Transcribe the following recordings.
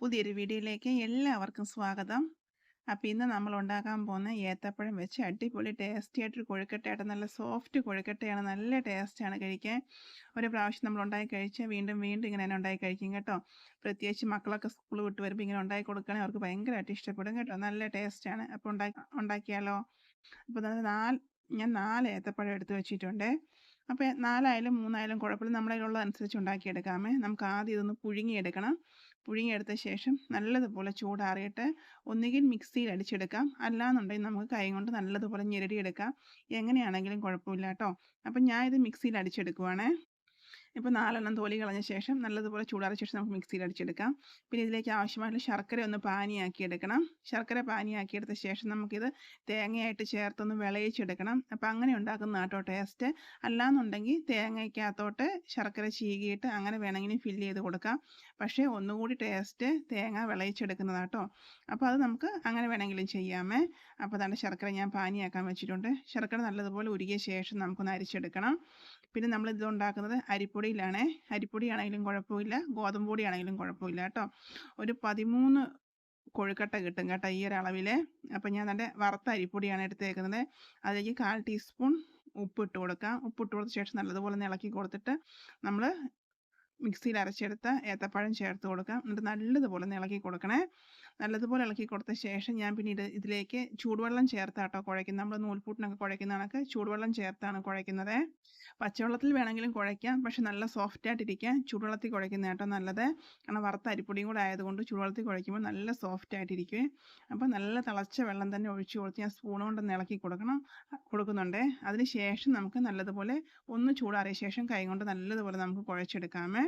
പുതിയൊരു വീഡിയോയിലേക്ക് എല്ലാവർക്കും സ്വാഗതം. അപ്പോൾ ഇന്ന് നമ്മൾ ഉണ്ടാക്കാൻ പോകുന്ന ഏത്തപ്പഴം വെച്ച് അടിപൊളി ടേസ്റ്റി ആയിട്ടൊരു കൊഴുക്കട്ടയാണ്. നല്ല സോഫ്റ്റ് കൊഴുക്കട്ടയാണ്. നല്ല ടേസ്റ്റാണ് കഴിക്കാൻ. ഒരു പ്രാവശ്യം നമ്മൾ ഉണ്ടാക്കി കഴിച്ചാൽ വീണ്ടും വീണ്ടും ഇങ്ങനെ തന്നെ ഉണ്ടാക്കി കഴിക്കും കേട്ടോ. പ്രത്യേകിച്ച് മക്കളൊക്കെ സ്കൂൾ വിട്ട് വരുമ്പോൾ ഇങ്ങനെ ഉണ്ടാക്കി കൊടുക്കുകയാണെങ്കിൽ അവർക്ക് ഭയങ്കരമായിട്ട് ഇഷ്ടപ്പെടും കേട്ടോ. നല്ല ടേസ്റ്റാണ്. അപ്പോൾ ഉണ്ടാക്കി ഉണ്ടാക്കിയാലോ? അപ്പോൾ നാല് ഞാൻ നാല് ഏത്തപ്പഴം എടുത്ത് വെച്ചിട്ടുണ്ട്. അപ്പോൾ 4 ആയാലും 3 ആയാലും കുഴപ്പമില്ല. നമ്മുടെ കയ്യിലുള്ളതനുസരിച്ച് ഉണ്ടാക്കിയെടുക്കാമേ. നമുക്ക് ആദ്യം ഇതൊന്ന് പുഴുങ്ങിയെടുക്കണം. പുഴുങ്ങിയെടുത്ത ശേഷം നല്ലതുപോലെ ചൂടാറിയിട്ട് ഒന്നുകിൽ മിക്സിയിൽ അടിച്ചെടുക്കാം. അല്ലാന്നുണ്ടെങ്കിൽ നമുക്ക് കൈ കൊണ്ട് നല്ലതുപോലെ ഞെരടിയെടുക്കാം. എങ്ങനെയാണെങ്കിലും കുഴപ്പമില്ല കേട്ടോ. അപ്പോൾ ഞാൻ ഇത് മിക്സിയിൽ അടിച്ചെടുക്കുവാണേ. ഇപ്പോൾ നാലെണ്ണം തോലി കളഞ്ഞ ശേഷം നല്ലതുപോലെ ചൂടാറിയ ശേഷം നമുക്ക് മിക്സിയിൽ അടിച്ചെടുക്കാം. പിന്നെ ഇതിലേക്ക് ആവശ്യമായിട്ടുള്ള ശർക്കര ഒന്ന് പാനിയാക്കി എടുക്കണം. ശർക്കര പാനിയാക്കിയെടുത്ത ശേഷം നമുക്കിത് തേങ്ങയായിട്ട് ചേർത്തൊന്ന് വിളയിച്ചെടുക്കണം. അപ്പോൾ അങ്ങനെ ഉണ്ടാക്കുന്നതാണ് കേട്ടോ ടേസ്റ്റ്. അല്ലാന്നുണ്ടെങ്കിൽ തേങ്ങയ്ക്കകത്തോട്ട് ശർക്കര ചീകിയിട്ട് അങ്ങനെ വേണമെങ്കിലും ഫില്ല് ചെയ്ത് കൊടുക്കാം. പക്ഷേ ഒന്നുകൂടി ടേസ്റ്റ് തേങ്ങ വിളയിച്ചെടുക്കുന്നതാട്ടോ. അപ്പോൾ അത് നമുക്ക് അങ്ങനെ വേണമെങ്കിലും ചെയ്യാമേ. അപ്പോൾ അതാണ് ശർക്കര ഞാൻ പാനിയാക്കാൻ വെച്ചിട്ടുണ്ട്. ശർക്കര നല്ലതുപോലെ ഉരുകിയ ശേഷം നമുക്കൊന്ന് അരിച്ചെടുക്കണം. പിന്നെ നമ്മൾ ഇത് ഉണ്ടാക്കുന്നത് അരിപ്പൊടിയിലാണേ. അരിപ്പൊടിയാണെങ്കിലും കുഴപ്പമില്ല. ഗോതമ്പ് പൊടിയാണെങ്കിലും കുഴപ്പമില്ല കേട്ടോ. ഒരു 13 കൊഴുക്കട്ട കിട്ടും കേട്ടോ ഈ ഒരളവിൽ അപ്പം ഞാൻ നല്ല വറുത്ത അരിപ്പൊടിയാണ് എടുത്തേക്കുന്നത്. അതിലേക്ക് 1/4 ടീസ്പൂൺ ഉപ്പിട്ട് കൊടുക്കാം. ഉപ്പിട്ട് കൊടുത്ത ശേഷം നല്ലതുപോലെ ഇളക്കി കൊടുത്തിട്ട് നമ്മൾ മിക്സിയിൽ അരച്ചെടുത്ത ഏത്തപ്പഴം ചേർത്ത് കൊടുക്കാം. എന്നിട്ട് നല്ലതുപോലെ ഒന്ന് ഇളക്കി കൊടുക്കണേ. നല്ലതുപോലെ ഇളക്കി കൊടുത്ത ശേഷം ഞാൻ പിന്നീട് ഇത് ഇതിലേക്ക് ചൂടുവെള്ളം ചേർത്താട്ടോ കുഴയ്ക്കുന്നത്. നമ്മൾ നൂൽപുട്ടിനൊക്കെ കുഴയ്ക്കുന്ന കണക്ക് ചൂടുവെള്ളം ചേർത്താണ് കുഴയ്ക്കുന്നത്. പച്ചവെള്ളത്തിൽ വേണമെങ്കിലും കുഴയ്ക്കാം. പക്ഷെ നല്ല സോഫ്റ്റ് ആയിട്ടിരിക്കാൻ ചൂടുവെള്ളത്തിൽ കുഴയ്ക്കുന്ന കേട്ടോ നല്ലത്. കാരണം വറുത്ത അരിപ്പൊടിയും കൂടെ ആയതുകൊണ്ട് ചൂടുവെള്ളത്തിൽ കുഴയ്ക്കുമ്പോൾ നല്ല സോഫ്റ്റ് ആയിട്ടിരിക്കും അപ്പോൾ നല്ല തിളച്ച വെള്ളം തന്നെ ഒഴിച്ചു കൊടുത്ത് ഞാൻ സ്പൂൺ കൊണ്ടൊന്ന് ഇളക്കി കൊടുക്കണം കൊടുക്കുന്നുണ്ട് അതിന് ശേഷം നമുക്ക് നല്ലതുപോലെ ഒന്ന് ചൂടാറിയ ശേഷം കൈ കൊണ്ട് നല്ലതുപോലെ നമുക്ക് കുഴച്ചെടുക്കാമേ.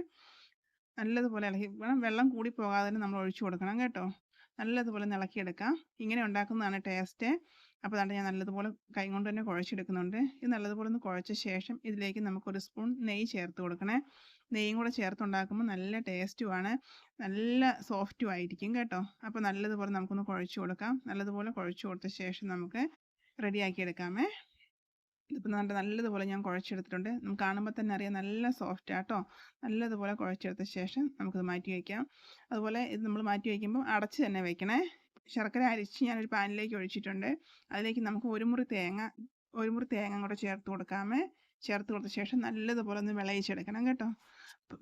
നല്ലതുപോലെ ഇളക്കി വേണം വെള്ളം കൂടി പോകാതെ നമ്മൾ ഒഴിച്ചു കൊടുക്കണം കേട്ടോ. നല്ലതുപോലെ ഇളക്കിയെടുക്കാം. ഇങ്ങനെ ഉണ്ടാക്കുന്നതാണ് ടേസ്റ്റ്. അപ്പോൾ ദാണ്ടെ ഞാൻ നല്ലതുപോലെ കൈ കൊണ്ട് തന്നെ കുഴച്ചെടുക്കുന്നുണ്ട്. ഇത് നല്ലതുപോലെ ഒന്ന് കുഴച്ച ശേഷം ഇതിലേക്ക് നമുക്ക് ഒരു സ്പൂൺ നെയ്യ് ചേർത്ത് കൊടുക്കണേ. നെയ്യും കൂടെ ചേർത്തുണ്ടാക്കുമ്പോൾ നല്ല ടേസ്റ്റുമാണ്. നല്ല സോഫ്റ്റും ആയിരിക്കും കേട്ടോ. അപ്പോൾ നല്ലതുപോലെ നമുക്കൊന്ന് കുഴച്ച് കൊടുക്കാം. നല്ലതുപോലെ കുഴച്ച് കൊടുത്ത ശേഷം നമുക്ക് റെഡിയാക്കി എടുക്കാമേ. ഇതിപ്പോൾ നല്ല നല്ലതുപോലെ ഞാൻ കുഴച്ചെടുത്തിട്ടുണ്ട്. നമുക്ക് കാണുമ്പോൾ തന്നെ അറിയാം നല്ല സോഫ്റ്റ് കേട്ടോ. നല്ലതുപോലെ കുഴച്ചെടുത്ത ശേഷം നമുക്കിത് മാറ്റി വയ്ക്കാം. അതുപോലെ ഇത് നമ്മൾ മാറ്റി വയ്ക്കുമ്പോൾ അടച്ച് തന്നെ വയ്ക്കണേ. ശർക്കര അരിച്ച് ഞാനൊരു പാനിലേക്ക് ഒഴിച്ചിട്ടുണ്ട്. അതിലേക്ക് നമുക്ക് ഒരു മുറി തേങ്ങ ഒരു മുറി തേങ്ങ കൂടെ ചേർത്ത് കൊടുക്കാമേ. ചേർത്ത് കൊടുത്ത ശേഷം നല്ലതുപോലെ ഒന്ന് വിളയിച്ചെടുക്കണം കേട്ടോ.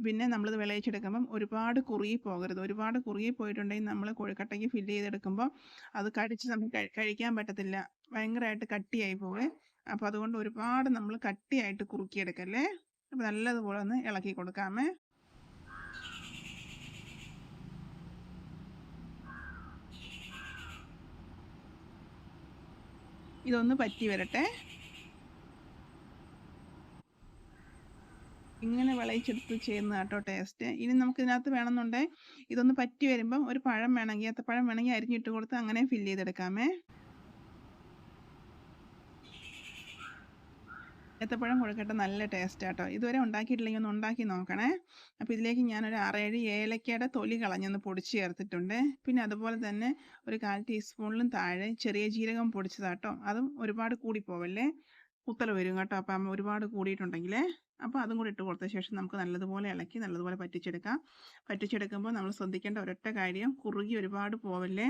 പിന്നെ നമ്മളിത് വിളയിച്ചെടുക്കുമ്പം ഒരുപാട് കുറുകി പോകരുത്. ഒരുപാട് കുറുകി പോയിട്ടുണ്ടെങ്കിൽ നമ്മൾ കൊഴുക്കട്ടയ്ക്ക് ഫില്ല് ചെയ്തെടുക്കുമ്പോൾ അത് കടിച്ച് നമുക്ക് കഴി കഴിക്കാൻ പറ്റത്തില്ല. ഭയങ്കരമായിട്ട് കട്ടിയായി പോവേ. അപ്പോൾ അതുകൊണ്ട് ഒരുപാട് നമ്മൾ കട്ടിയായിട്ട് കുറുക്കിയെടുക്കല്ലേ. അപ്പോൾ നല്ലതുപോലെ ഒന്ന് ഇളക്കി കൊടുക്കാമേ. ഇതൊന്ന് പറ്റി വരട്ടെ. ഇങ്ങനെ വിളയിച്ചെടുത്ത് ചെയ്യുന്ന കേട്ടോ ടേസ്റ്റ്. ഇനി നമുക്ക് ഇതിനകത്ത് വേണമെന്നുണ്ടെങ്കിൽ ഇതൊന്ന് പറ്റി വരുമ്പം ഒരു പഴം വേണമെങ്കിൽ അത്തപ്പഴം വേണമെങ്കിൽ അരിഞ്ഞിട്ട് കൊടുത്ത് അങ്ങനെ ഫില്ല് ചെയ്തെടുക്കാമേ. ഏത്തപ്പഴം കൊഴുക്കട്ട നല്ല ടേസ്റ്റ് കേട്ടോ. ഇതുവരെ ഉണ്ടാക്കിയിട്ടില്ലെങ്കിൽ ഒന്ന് ഉണ്ടാക്കി നോക്കണേ. അപ്പോൾ ഇതിലേക്ക് ഞാനൊരു 6, 7 ഏലക്കയുടെ തൊലി കളഞ്ഞൊന്ന് പൊടിച്ച് ചേർത്തിട്ടുണ്ട്. പിന്നെ അതുപോലെ തന്നെ ഒരു 1/4 ടീസ്പൂണിലും താഴെ ചെറിയ ജീരകം പൊടിച്ചതാട്ടോ. അതും ഒരുപാട് കൂടി പോവല്ലേ. കുത്തൽ വരും കേട്ടോ. അപ്പം ഒരുപാട് കൂടിയിട്ടുണ്ടെങ്കിലേ. അപ്പോൾ അതും കൂടി ഇട്ട് കൊടുത്ത ശേഷം നമുക്ക് നല്ലതുപോലെ ഇളക്കി നല്ലതുപോലെ പറ്റിച്ചെടുക്കാം. പറ്റിച്ചെടുക്കുമ്പോൾ നമ്മൾ ശ്രദ്ധിക്കേണ്ട ഒരൊറ്റ കാര്യം കുറുകി ഒരുപാട് പോവല്ലേ.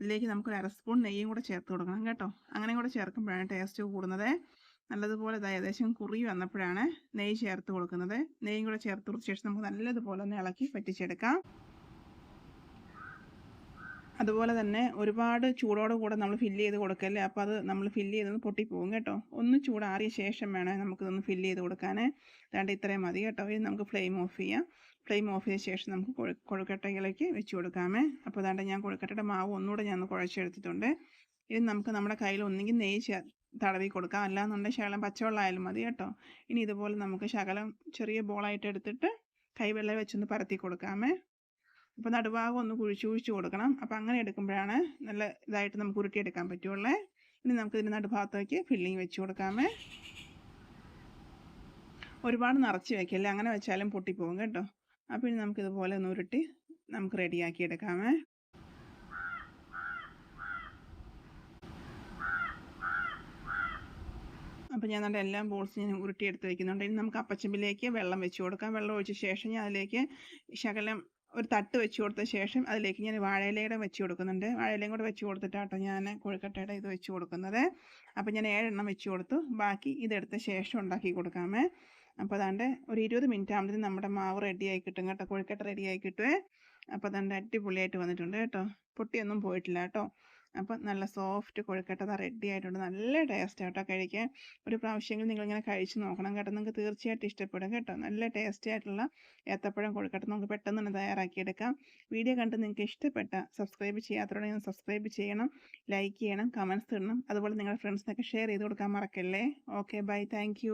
ഇതിലേക്ക് നമുക്കൊരു 1/2 സ്പൂൺ നെയ്യും കൂടെ ചേർത്ത് കൊടുക്കണം കേട്ടോ. അങ്ങനെ കൂടെ ചേർക്കുമ്പോഴാണ് ടേസ്റ്റ് കൂടുന്നത്. നല്ലതുപോലെ ദാ ഏകദേശം കുറി വന്നപ്പോഴാണ് നെയ്യ് ചേർത്ത് കൊടുക്കുന്നത്. നെയ്യും കൂടെ ചേർത്ത് കൊടുത്ത ശേഷം നമുക്ക് നല്ലതുപോലെ ഒന്ന് ഇളക്കി പറ്റിച്ചെടുക്കാം. അതുപോലെ തന്നെ ഒരുപാട് ചൂടോട് കൂടെ നമ്മൾ ഫില്ല് ചെയ്ത് കൊടുക്കല്ലേ. അപ്പോൾ അത് നമ്മൾ ഫില്ല് പൊട്ടി പോകും കേട്ടോ. ഒന്ന് ചൂടാറിയ ശേഷം വേണം നമുക്കിതൊന്ന് ഫില്ല് ചെയ്ത് കൊടുക്കാൻ അതാണ്ട് ഇത്രയും മതി കേട്ടോ. ഇനി നമുക്ക് ഫ്ലെയിം ഓഫ് ചെയ്യാം. ഫ്ലെയിം ഓഫ് ചെയ്ത ശേഷം നമുക്ക് കൊഴു കൊഴുക്കട്ടയിലേക്ക് വെച്ച് കൊടുക്കാമേ. അപ്പോൾ അതാണ്ട് ഞാൻ കൊഴുക്കട്ടയുടെ മാവ് ഒന്നുകൂടെ ഞാൻ കുഴച്ചെടുത്തിട്ടുണ്ട്. ഇനി നമുക്ക് നമ്മുടെ കയ്യിൽ ഒന്നുകിൽ നെയ്യ് ചേ തടവി കൊടുക്കാം. അല്ലാന്നുണ്ടെങ്കിൽ ശകലം പച്ചവെള്ളമായാലും മതി കേട്ടോ. ഇനി ഇതുപോലെ നമുക്ക് ശകലം ചെറിയ ബോളായിട്ട് എടുത്തിട്ട് കൈവെള്ളം വെച്ചൊന്ന് പരത്തി കൊടുക്കാമേ. അപ്പോൾ നടുഭാഗം ഒന്ന് കുഴിച്ച് കുഴിച്ച് കൊടുക്കണം. അപ്പോൾ അങ്ങനെ എടുക്കുമ്പോഴാണ് നല്ല ഇതായിട്ട് നമുക്ക് ഉരുട്ടിയെടുക്കാൻ പറ്റുള്ളേ. ഇനി നമുക്ക് ഇതിന്റെ നടുഭാഗത്തേക്ക് ഫില്ലിങ് വെച്ച് കൊടുക്കാമേ. ഒരുപാട് നിറച്ച് വയ്ക്കല്ലേ അങ്ങനെ വെച്ചാലും പൊട്ടിപ്പോകും കേട്ടോ. അപ്പോൾ ഇനി നമുക്കിതുപോലെ ഒന്ന് ഉരുട്ടി നമുക്ക് റെഡിയാക്കി എടുക്കാമേ. അപ്പോൾ ഞാൻ ദാണ്ടെ എല്ലാം ബോൾസ് ഞാൻ ഉരുട്ടിയെടുത്ത് വെക്കുന്നുണ്ട്. ഇനി നമുക്ക് അപ്പച്ചമ്പിലേക്ക് വെള്ളം വെച്ച് കൊടുക്കാം. വെള്ളം ഒഴിച്ച ശേഷം ഞാൻ അതിലേക്ക് ശകലം ഒരു തട്ട് വെച്ച് കൊടുത്ത ശേഷം അതിലേക്ക് ഞാൻ വാഴയിലയുടെ വെച്ച് കൊടുക്കുന്നുണ്ട്. വാഴയിലയും കൂടെ വെച്ച് കൊടുത്തിട്ടാട്ടോ ഞാൻ കൊഴുക്കട്ടയുടെ ഇത് വെച്ച് കൊടുക്കുന്നത്. അപ്പോൾ ഞാൻ ഏഴെണ്ണം വെച്ച് കൊടുത്തു. ബാക്കി ഇതെടുത്ത ശേഷം ഉണ്ടാക്കി കൊടുക്കാമേ. അപ്പോൾ അതാണ്ട് ഒരു ഇരുപത് മിനിറ്റ് ആകുമ്പോഴത്തേക്കും നമ്മുടെ മാവ് റെഡിയായി കിട്ടും കേട്ടോ. കൊഴുക്കട്ട റെഡിയായി കിട്ടുമേ അപ്പോൾ അതാണ്ട് അടിപൊളിയായിട്ട് വന്നിട്ടുണ്ട് കേട്ടോ. പൊട്ടിയൊന്നും പോയിട്ടില്ല കേട്ടോ. അപ്പം നല്ല സോഫ്റ്റ് കൊഴുക്കട്ട റെഡി ആയിട്ടുണ്ട്. നല്ല ടേസ്റ്റ് കേട്ടോ കഴിക്കാൻ. ഒരു പ്രാവശ്യമെങ്കിലും നിങ്ങളിങ്ങനെ കഴിച്ച് നോക്കണം കേട്ടോ. നിങ്ങൾക്ക് തീർച്ചയായിട്ടും ഇഷ്ടപ്പെടും കേട്ടോ. നല്ല ടേസ്റ്റി ആയിട്ടുള്ള ഏത്തപ്പഴം കൊഴുക്കട്ട നമുക്ക് പെട്ടെന്ന് തന്നെ തയ്യാറാക്കിയെടുക്കാം. വീഡിയോ കണ്ട് നിങ്ങൾക്ക് ഇഷ്ടപ്പെട്ട സബ്സ്ക്രൈബ് ചെയ്യാത്തവരുണ്ടെങ്കിൽ സബ്സ്ക്രൈബ് ചെയ്യണം ലൈക്ക് ചെയ്യണം കമൻസ് ഇടണം. അതുപോലെ നിങ്ങളുടെ ഫ്രണ്ട്സിനൊക്കെ ഷെയർ ചെയ്ത് കൊടുക്കാൻ മറക്കല്ലേ? Okay bye. താങ്ക്